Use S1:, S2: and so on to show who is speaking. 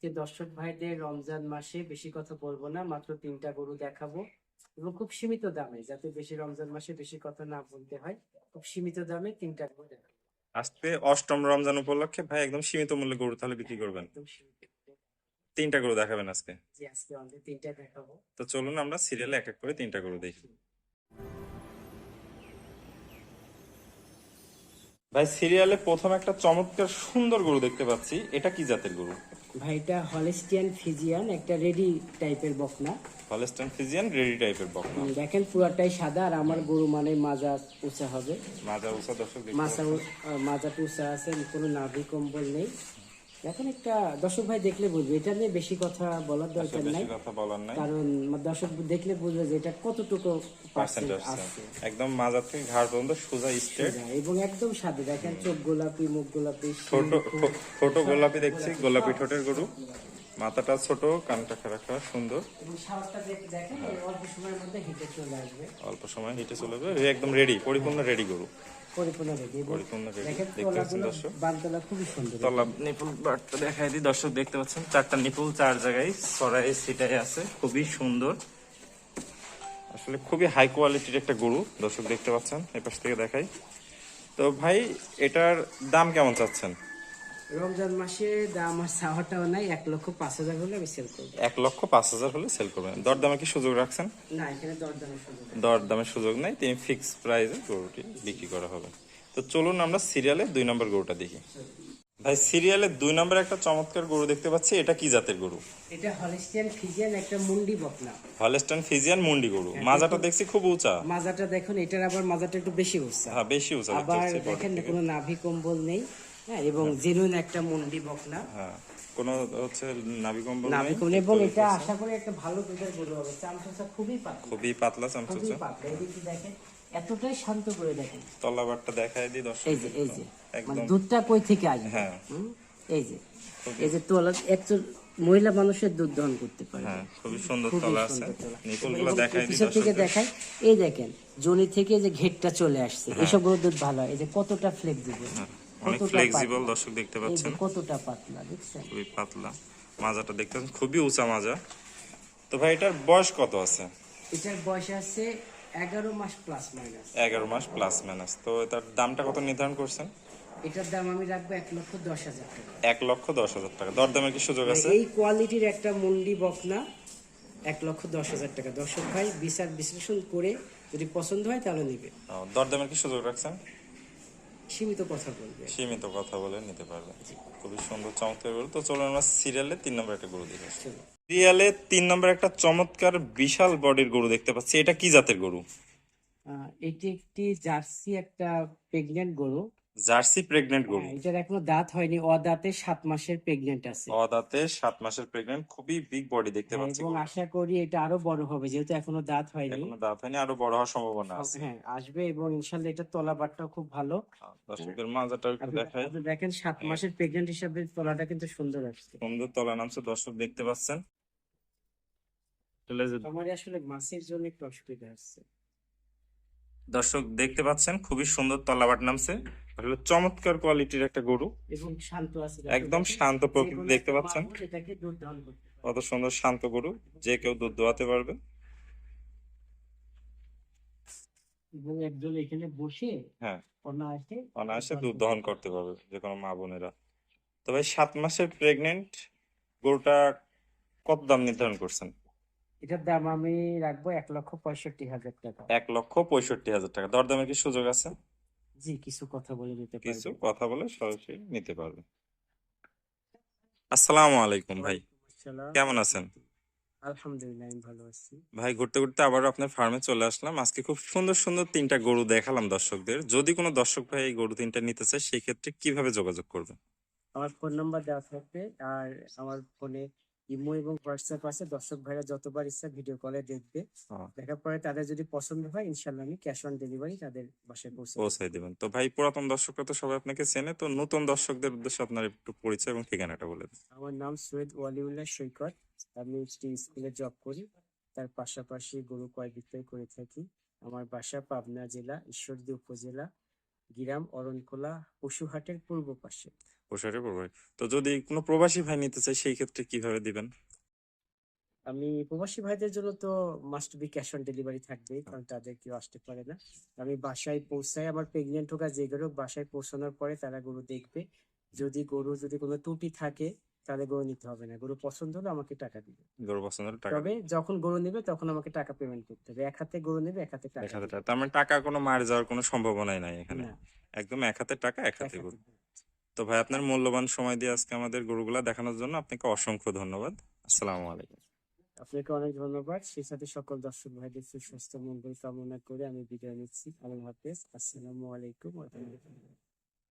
S1: আজকে দর্শক ভাইদের রমজান মাসে বেশি কথা বলব না মাত্র তিনটা গরু দেখাবো। এবং খুব সীমিত দামে যাতে বেশি রমজান মাসে বেশি কথা না বলতে হয় খুব সীমিত দামে তিনটা গরু দেখাবো।
S2: আজকে অষ্টম রমজান উপলক্ষে ভাই একদম সীমিত মূল্যে গরু তাহলে বিক্রি করবেন।
S1: একদম সীমিত
S2: তিনটা গরু দেখাবেন আজকে।
S1: জি আজকে আমাদের তিনটা দেখাবো।
S2: তো চলুন আমরা সিরিয়ালে এক এক করে তিনটা গরু দেখি। ভাই সিরিয়ালে প্রথম একটা চমৎকার সুন্দর গরু দেখতে পাচ্ছি। এটা কি জাতের গরু?
S1: ভাইটা হলিস্টিয়ান ফিজিয়ান একটা রেডি টাইপের বকনা।
S2: হলিস্টিয়ান ফিজিয়ান রেডি টাইপের বকনা।
S1: দেখেন পুরাটাই সাদা আর আমার গরু মানে মাজা উঁচা হবে।
S2: মাজা উঁচা দর্শক মাজা।
S1: মাজাটা উঁচা আছে কোনো নাভি কম্বল নেই। এখন একটা দর্শক ভাই দেখলে বুঝবে এটা নিয়ে বেশি কথা বলার দরকার নাই। কারণ দর্শক দেখলে বুঝবে যে এটা কতটুকু
S2: পার্সেন্ট
S1: আছে।
S2: একদম মাজার থেকে ঘাড় পর্যন্ত সোজা স্ট্রেট
S1: এবং একদম সাদা। দেখেন চোখ গোলাপি মুখ গোলাপি
S2: ছোট ছোট গোলাপি দেখছি গোলাপি ঠোঁটের গরু। মাথাটা ছোট কানটা খারাপ সুন্দর।
S1: এই অল্প সময়ের মধ্যে হেঁটে চলে আসবে।
S2: অল্প সময় হেঁটে চলে যাবে একদম রেডি পরিপূর্ণ রেডি গরু।
S1: পরিপূর্ণ রেডি
S2: পরিপূর্ণ রেডি দেখতে পাচ্ছেন দর্শক?
S1: বানতলা খুবই সুন্দর।
S2: তলা নিপুল বারটা দেখাই দিই। দর্শক দেখতে পাচ্ছেন চারটা নিপুল চার জায়গায় সরাই সিটাই আছে। খুবই সুন্দর। আসলে খুবই হাই কোয়ালিটির একটা গরু দর্শক দেখতে পাচ্ছেন। থেকে দেখাই। তো ভাই এটার দাম কেমন চাচ্ছেন?
S1: রমজান মাসে দাম আর চাওয়াটাও নাই এক লক্ষ পাঁচ হাজার হলে আমি সেল করব।
S2: এক লক্ষ পাঁচ হাজার হলে সেল করবেন। দরদামে কি সুযোগ রাখছেন?
S1: না এখানে দরদামের সুযোগ
S2: দরদামের সুযোগ নেই তিনি ফিক্স প্রাইসে গরুটি বিক্রি করা হবে। তো চলুন আমরা সিরিয়ালে দুই নম্বর গরুটা দেখি। ভাই সিরিয়ালে দুই নম্বর একটা চমৎকার গরু দেখতে পাচ্ছি এটা কি জাতের গরু?
S1: এটা হলিস্টিয়ান ফিজিয়ান একটা মুন্ডি বকনা।
S2: হলেস্টান ফিজিয়ান মুন্ডি গরু। মাজাটা দেখছি খুব উঁচা।
S1: মাজাটা দেখুন এটার আবার মাজাটা একটু বেশি উঠছে
S2: হ্যাঁ বেশি উঁচা
S1: আবার দেখেন কোনো নাভি কম্বল নেই। হ্যাঁ এবং জেনুইন একটা মুন্ডি বকনা।
S2: হ্যাঁ কোনো হচ্ছে
S1: এবং এটা আশা করি একটা ভালো দুধের গরু হবে। চামচা খুবই পাতলা।
S2: খুবই পাতলা
S1: খুবই পাতলা। এদিকে দেখেন এতটাই শান্ত করে দেখেন।
S2: তলাবারটা দেখায় দিই দর্শক
S1: এই যে এই যে। মানে
S2: একদম।
S1: দুধটা কই থেকে আসবে?
S2: হ্যাঁ।
S1: এই যে। এই যে তোলা একজন মহিলা মানুষের দুধ দহন করতে পারে।
S2: হ্যাঁ খুবই সুন্দর তলা আছে। দিই
S1: পিছন থেকে দেখায় এই দেখেন জনি থেকে যে ঘেরটা চলে আসছে এসব গরুর দুধ ভালো হয়। এই যে কতটা ফ্লেক্সিবল
S2: হ্যাঁ, অনেক ফ্লেক্সিবল দর্শক দেখতে পাচ্ছেন।
S1: কতটা পাতলা দেখছেন?
S2: খুবই পাতলা। মাজাটা দেখতে পাচ্ছেন খুবই উঁচা মাজা। তো ভাই এটার বয়স কত আছে?
S1: এটার বয়স আছে এগারো মাস প্লাস মাইনাস
S2: এগারো মাস প্লাস মাইনাস তো এটার দামটা কত নির্ধারণ করছেন?
S1: এটার দাম আমি রাখব এক লক্ষ দশ হাজার টাকা।
S2: এক লক্ষ দশ হাজার টাকা। দরদামের কি সুযোগ আছে?
S1: এই কোয়ালিটির একটা মুন্ডি বকনা এক লক্ষ দশ হাজার টাকা। দর্শক ভাই বিচার বিশ্লেষণ করে যদি পছন্দ হয় তাহলে নেবে।
S2: দরদামের কি সুযোগ রাখছেন?
S1: সীমিত কথা বলবে।
S2: সীমিত কথা বলে নিতে পারবে। খুবই সুন্দর চমৎকার গরু। তো চলুন আমরা সিরিয়ালে তিন নম্বর একটা গরু দেখে আসি। সিরিয়ালে তিন নম্বর একটা চমৎকার বিশাল বডির গরু দেখতে পাচ্ছি। এটা কি জাতের গরু?
S1: এটি একটি জার্সি একটা প্রেগনেন্ট গরু।
S2: জার্সি প্রেগনেন্ট গরু।
S1: হ্যাঁ, এটার এখনও দাঁত হয়নি অদাঁতে সাত মাসের প্রেগনেন্ট আছে।
S2: অদাতে সাত মাসের প্রেগনেন্ট খুবই বিগ বডি দেখতে
S1: হ্যাঁ,
S2: পাচ্ছি
S1: এবং আশা করি এটা আরও বড় হবে যেহেতু এখনও দাঁত হয়নি।
S2: এখনও দাঁত হয়নি আরও বড় হওয়ার সম্ভাবনা আছে।
S1: হ্যাঁ আসবে এবং ইনশাল্লাহ এটা তলাবারটাও খুব ভালো।
S2: দর্শকদের মাজাটা একটু দেখায়
S1: আপনি দেখেন সাত মাসের প্রেগনেন্ট হিসাবে তলাটা কিন্তু সুন্দর আসছে।
S2: সুন্দর তলা নামছে দর্শক দেখতে পাচ্ছেন।
S1: আমার আসলে মাছের জন্য একটু অসুবিধা হচ্ছে।
S2: দর্শক দেখতে পাচ্ছেন খুবই সুন্দর তলাবাট নামছে। চমৎকার কোয়ালিটির একটা গরু।
S1: এবং শান্ত আছে
S2: একদম শান্ত প্রকৃতি দেখতে পাচ্ছেন। কত সুন্দর শান্ত গরু। যে কেউ দুধ দোয়াতে পারবে।
S1: একজন এখানে বসে
S2: হ্যাঁ।
S1: অনায়াসে
S2: অনায়াসে দুধ দহন করতে পারবে যে কোনো মা বোনেরা। তো ভাই সাত মাসের প্রেগনেন্ট গরুটা কত দাম নির্ধারণ করছেন?
S1: এটার দাম আমি রাখব এক লক্ষ পঁয়ষট্টি হাজার টাকা।
S2: এক লক্ষ পঁয়ষট্টি হাজার টাকা। দরদামের কি সুযোগ আছে?
S1: জি কিছু কথা বলে দিতে
S2: কিছু কথা বলে সরাসরি নিতে পারবে। আসসালামু আলাইকুম ভাই। কেমন আছেন?
S1: আলহামদুলিল্লাহ আমি ভালো আছি।
S2: ভাই ঘুরতে ঘুরতে আবারও আপনার ফার্মে চলে আসলাম। আজকে খুব সুন্দর সুন্দর তিনটা গরু দেখালাম দর্শকদের। যদি কোনো দর্শক ভাই এই গরু তিনটা নিতে চায় সেই ক্ষেত্রে কীভাবে যোগাযোগ করবে
S1: আমার ফোন নাম্বার দেওয়া থাকবে আর আমার ফোনে ইমো এবং হোয়াটসঅ্যাপ আছে দর্শক ভাইরা যতবার ইচ্ছা ভিডিও কলে দেখবে।
S2: হ্যাঁ।
S1: দেখার পরে তাদের যদি পছন্দ হয় ইনশাল্লাহ আমি ক্যাশ অন ডেলিভারি তাদের বাসায় পৌঁছে
S2: দিবেন। তো ভাই পুরাতন দর্শকরা তো সবাই আপনাকে চেনে তো নতুন দর্শকদের উদ্দেশ্যে আপনার একটু পরিচয় এবং ঠিকানাটা বলে দিন।
S1: আমার নাম সৈয়দ ওয়ালিউল্লাহ সৈকত। আমি একটি স্কুলে জব করি। তার পাশাপাশি গরু কয় বিক্রয় করে থাকি। আমার বাসা পাবনা জেলা ঈশ্বরদী উপজেলা গিরাম অরণকোলা পশুহাটের পূর্ব পাশে।
S2: পোশারে প্রবাসী তো যদি কোনো প্রবাসী ভাই নিতে চায় সেই ক্ষেত্রে কীভাবে দিবেন?
S1: আমি প্রবাসী ভাইদের জন্য তো must be cash on delivery থাকবে কারণ তাদের কেউ আসতে পারে না। আমি বাসায় পৌঁছাই আমার প্রেগনেন্ট হোক আর যে গরু বাসায় পৌঁছানোর পরে তারা গরু দেখবে। যদি গরু যদি কোনো ত্রুটি থাকে তাহলে গরু নিতে হবে না। গরু পছন্দ হলে আমাকে টাকা দিবে।
S2: গরু পছন্দ হলে টাকা
S1: তবে যখন গরু নেবে তখন আমাকে টাকা পেমেন্ট করতে হবে। এক হাতে গরু নেবে এক হাতে টাকা
S2: এক হাতে
S1: দিবে।
S2: টাকা। তার মানে টাকা কোনো মার যাওয়ার কোনো সম্ভাবনাই নাই এখানে। একদম এক হাতে টাকা এক হাতে গরু। তো ভাই, আপনার মূল্যবান সময় দিয়ে আজকে আমাদের গরুগুলা দেখানোর জন্য আপনাকে অসংখ্য ধন্যবাদ। আসসালামু আলাইকুম।
S1: আপনাকে অনেক ধন্যবাদ। সেই সাথে সকল দর্শক ভাইদের সুস্বাস্থ্য, মঙ্গল কামনা করে আমি বিদায় নিচ্ছি। আল্লাহ হাফেজ। আসসালামু আলাইকুম।